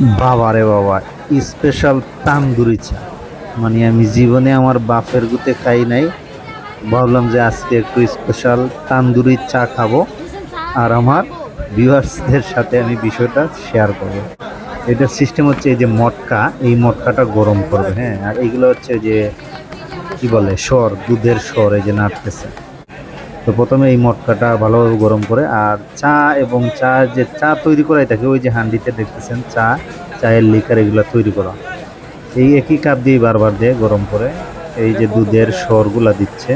বাবা রে বাবা স্পেশাল তান্দুরি চা। মানে আমি জীবনে আমার বাপের গুতে খাই নাই। ভাবলাম যে আজকে একটু স্পেশাল তান্দুরি চা খাব। আর আমার ভিউয়ার্সদের সাথে আমি বিষয়টা শেয়ার করব। এটার সিস্টেম হচ্ছে এই যে মটকা, এই মটকাটা গরম করবে হ্যাঁ। আর এইগুলো হচ্ছে যে কি বলে, সর, দুধের সর, এই যে নাড়তেছে। তো প্রথমে এই মটকাটা ভালোভাবে গরম করে আর চা এবং চা যে চা তৈরি করাই থাকে ওই যে হান্ডিতে দেখতেছেন, চা, চায়ের লিকার এগুলো তৈরি করা। এই একই কাপ দিয়ে বারবার দিয়ে গরম করে এই যে দুধের সরগুলা দিচ্ছে।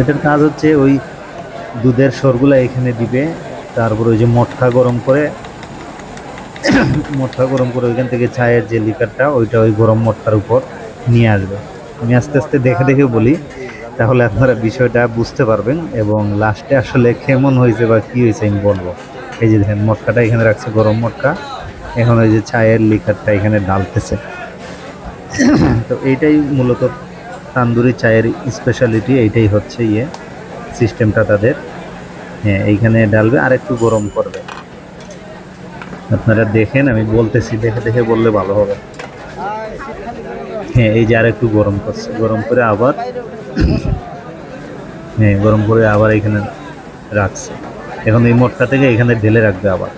এটার কাজ হচ্ছে ওই দুধের সরগুলা এখানে দিবে, তারপর ওই যে মটকা গরম করে, মটকা গরম করে ওইখান থেকে চায়ের যে লিকারটা ওইটা ওই গরম মটকার উপর নিয়ে আসবে। আমি আস্তে আস্তে দেখে দেখে বলি তাহলে আপনারা বিষয়টা বুঝতে পারবেন এবং লাস্টে আসলে কেমন হয়েছে বা কী হয়েছে আমি বলব। এই যে দেখেন, মটকাটা এখানে রাখছে, গরম মটকা। এখন ওই যে চায়ের লিকারটা এখানে ডালতেছে তো এইটাই মূলত তান্দুরি চায়ের স্পেশালিটি এইটাই হচ্ছে ইয়ে সিস্টেমটা তাদের। হ্যাঁ এইখানে ডালবে আর একটু গরম করবে। আপনারা দেখেন, আমি বলতেছি, দেখে দেখে বললে ভালো হবে। হ্যাঁ এই যে আর একটু গরম করছে। গরম করে আবার হ্যাঁ গরম করে আবার এখানে রাখছে। এখন এই মটকা থেকে এখানে ঢেলে রাখবে আবার।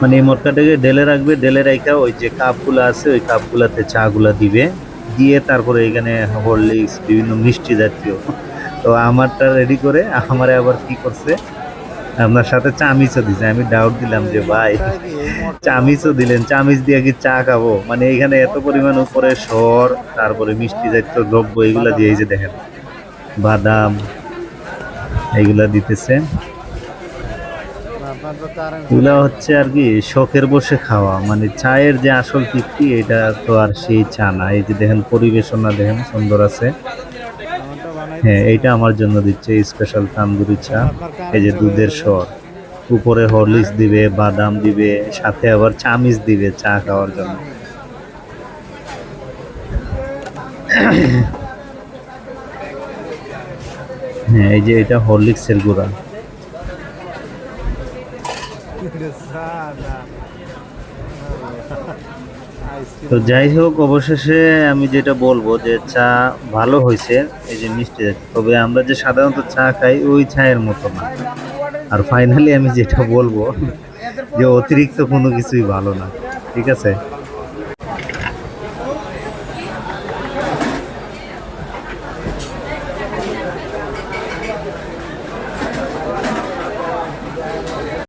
মানে এই মটকাটাকে ঢেলে রাখবে, ঢেলে রেখে ওই যে কাপগুলো আছে, ওই কাপগুলোতে চাগুলা দিবে। দিয়ে তারপরে এখানে হরলিক্স, বিভিন্ন মিষ্টি জাতীয়। তো আমারটা রেডি করে, আমারে আবার কি করছে আপনার সাথে চামিচও দিছে। আমি ডাউট দিলাম যে, ভাই, চামিচও দিলেন, চামিচ দিয়ে কি চা খাব? মানে এখানে এত পরিমাণ উপরে সর, তারপরে মিষ্টি জাতীয় দ্রব্য, এগুলা দিয়ে যে দেখেন, বাদাম এইগুলা দিতেছে। এগুলা হচ্ছে আর কি শখের বসে খাওয়া মানে চায়ের যে আসল তৃপ্তি, এটা তো আর সেই চা না। এই যে দেখেন, পরিবেশনা দেখেন, সুন্দর আছে। হ্যাঁ এইটা আমার জন্য দিচ্ছে স্পেশাল তান্দুরি চা। এই যে দুধের স্বর। উপরে হরলিক্স দিবে, বাদাম দিবে, সাথে আবার চামিচ দিবে চা খাওয়ার জন্য। হ্যাঁ এই যে এটা হরলিক্সের গুঁড়া। তো যাই হোক, অবশেষে আমি যেটা বলব যে চা ভালো হয়েছে, এই যে মিষ্টি তবে আমরা যে সাধারণত চা খাই ওই চায়ের মতো না। আর ফাইনালি আমি যেটা বলব যে অতিরিক্ত কোনো কিছুই ভালো না। ঠিক আছে?